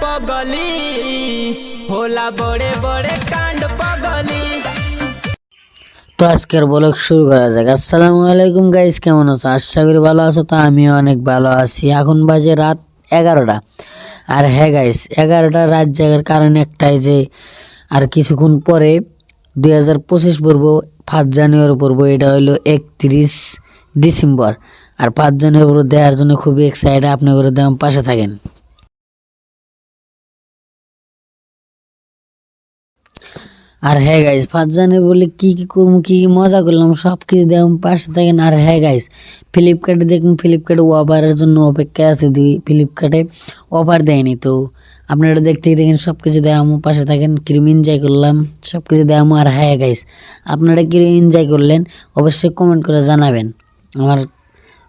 पगली होला बड़े बड़े कांड पगली তো আজকের ব্লগ শুরু করা যাক আসসালামু আলাইকুম গাইস কেমন আছো আশা করি ভালো আছো তো আমিও অনেক ভালো আছি এখন বাজে রাত এগারোটা আর হ্যাঁ গাইস এগারোটা রাত জাগার কারণ একটাই যে আর কিছুক্ষণ পরে দুই হাজার পঁচিশ পড়ব পাঁচ জানুয়ারি পড়ব এটা হলো একত্রিশ ডিসেম্বর আর পাঁচ জানুয়ারি পড়ব দেখার জন্য খুবই এক্সাইটেড আপনি করে দেওয়ার পাশে থাকেন আর হ্যাঁ গাইস পাঁচ জানে বলে কি কি করব, কি কি মজা করলাম, সব কিছু দেখুন পাশে থাকেন। আর হ্যাঁ গাইস ফ্লিপকার্টে দেখুন ফ্লিপকার্টে অফারের জন্য অপেক্ষা আছে দুই ফ্লিপকার্টে অফার দেয়নি তো। আপনারা দেখতে দেখেন, সব কিছু দেখামো পাশে থাকেন, ক্রিম এনজয় করলাম, সব কিছু দেখামো আর হ্যাঁ গাইস আপনারা কি এনজয় করলেন, অবশ্যই কমেন্ট করে জানাবেন। আমার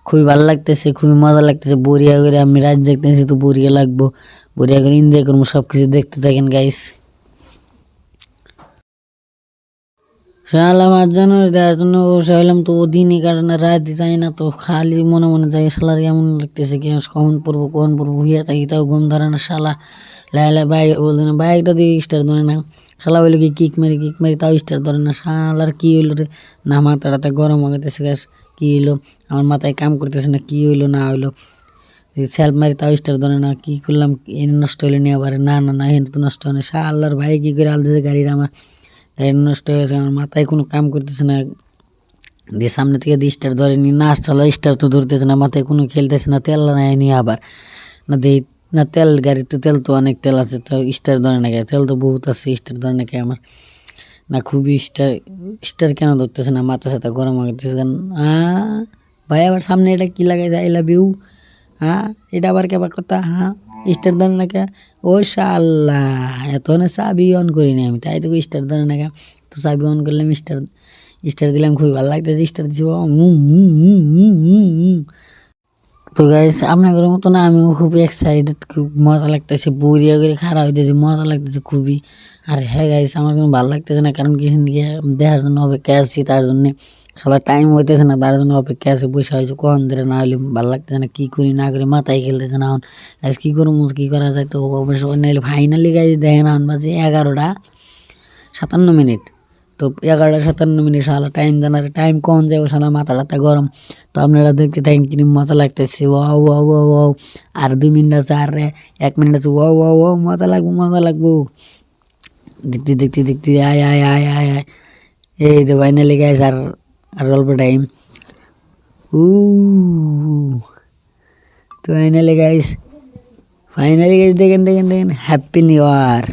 খুবই ভালো লাগতেছে, খুবই মজা লাগতেছে বরিয়া করে আমি রাত দেখতেছি তো বরিয়া লাগবো। বরিয়া করে এনজয় করব, সব কিছু দেখতে থাকেন গাইস শালা আমার জন্য দেওয়ার জন্য বসে হলাম তো ও দিনই কাটে না রাত যাই না, তো খালি মনে মনে যাই শালার এমন লাগতেছে কি কখন পড়ব কখন পড়ব হইয়া থাকি, তাও ঘুম ধরে না, শালা। লাইলা বাইক বলতে না বাইকটা দিয়ে স্টার ধরে না শালা বলে কি কিক মারি কিক মারি, তাও স্টার ধরে না, শালার কি হইল রে? না মাথাটাতে গরম হয়ে গেছে গ্যাস কি হইল? আমার মাথায় কাম করতেছে না, কি হইল, না হইল? সেলফ মারি, তাও স্টার ধরে না, কি করলাম, এনে নষ্ট হইল, নিয়ে আবার, না না না, এনে তো নষ্ট হয় না শালার ভাই, কি করে আলতেছে গাড়িটা আমার? গাড়ি নষ্ট হয়ে গেছে, আমার মাথায় কোনো কাম করতেছে না। দিয়ে সামনে থেকে দিয়ে স্টার ধরে নি চলো স্টার তো ধরতেছে না, মাথায় কোনো খেলতেছে না, তেল নেয় নি আবার। না দেই না তেল গাড়িতে তেল তো অনেক তেল আছে, তো স্টার ধরে না গায়ে তেল তো বহুত আছে, স্টার ধরে না আমার? না খুবই স্টার স্টার কেন ধরতেছে না? মাথা সাথে গরম গেছে হ্যাঁ ভাই আবার সামনে এটা কী লাগাইছে? আই লাভ ইউ হ্যাঁ এটা আবার কে আবার কথা? হ্যাঁ। স্টার ধরে না কে ও সাল্লাহ এত না চাবি অন করিনি আমি তাই তো স্টার ধরে না কে তো চাবি অন করলাম স্টার স্টার দিলাম খুবই ভালো লাগতেছে স্টার দিছি বাবা, তো গাইস আপনাদের মতো না আমিও খুবই এক্সাইটেড খুব মজা লাগতেছে বুড়িয়া করে খারাপ হইতেছে, মজা লাগতেছে খুবই। আর হ্যাঁ গাইস আমার কোনো ভালো লাগতেছে না, কারণ কিছু গিয়ে দেখার জন্য অপেক্ষা আছি, তার জন্য সবাই টাইম হইতেছে না, তার জন্য অপেক্ষা আছে, বসে হয়েছে কখন ধরে না হলে ভালো লাগতেছে না, কী করি, না করি, মাথায় খেলতেছে না এখন। গাইস কী করব কী করা যায়, তো অবশ্য নাহলে ফাইনালি গাইস দেখেন এখন বাজে এগারোটা সাতান্ন মিনিট। তো এগারোটা সাতান্ন মিনিট সালা টাইম জানার টাইম কখন যাব সালা মাথা টাথা গরম। তো আপনারা দেখতে থাকেন কিরম মজা লাগতেছে। ও ও ও ও আর দুই মিনিট আছে, আর এক মিনিট আছে। ও ও ও মজা লাগবো মজা লাগবো। দেখতে দেখতে দেখতে, আয় আয় আয় আয় আয়। এই তো ফাইনালি গাইস আর আর অল্প টাইম উ তো ফাইনালি গাইস ফাইনালি গাইস দেখেন দেখেন দেখেন। হ্যাপি নিউ ইয়ার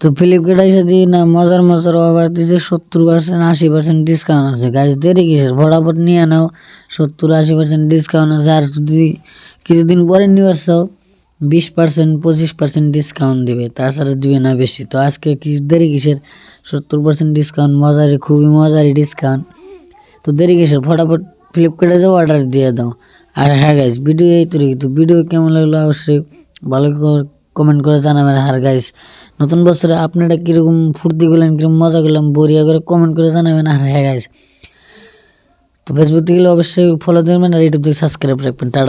তো ফ্লিপকার্টে যদি না মজার মজার অফার দিচ্ছে সত্তর পার্সেন্ট আশি পার্সেন্ট ডিসকাউন্ট আছে। গাছ দেরি কিসের? ফটাফট নিয়ে নাও, সত্তর, আশি পার্সেন্ট ডিসকাউন্ট আছে। আর যদি কিছুদিন পরে নিয়ে আসছো বিশ পার্সেন্ট পঁচিশ পার্সেন্ট ডিসকাউন্ট দিবে। তাছাড়া দিবে না বেশি। তো আজকে কি দেরি কিসের? সত্তর পার্সেন্ট ডিসকাউন্ট মজারি খুবই মজারি ডিসকাউন্ট তো দেরি কিসের? ফটাফট ফ্লিপকার্টে যাও অর্ডার দিয়ে দাও। আর হ্যাঁ গাইস ভিডিও এই তো তো ভিডিও কেমন লাগল? অবশ্যই ভালো করে কমেন্ট করে জানাবেন। হার গাইস নতুন বছরে আপনারা কীরকম ফুর্তি করলেন, কীরকম মজা করলাম বরিয়া করে কমেন্ট করে জানাবেন। আর হ্যাঁ গাইস তো ফেসবুক থেকে অবশ্যই ফলো দেবেন আর ইউটিউব থেকে সাবস্ক্রাইব রাখবেন। টাটা।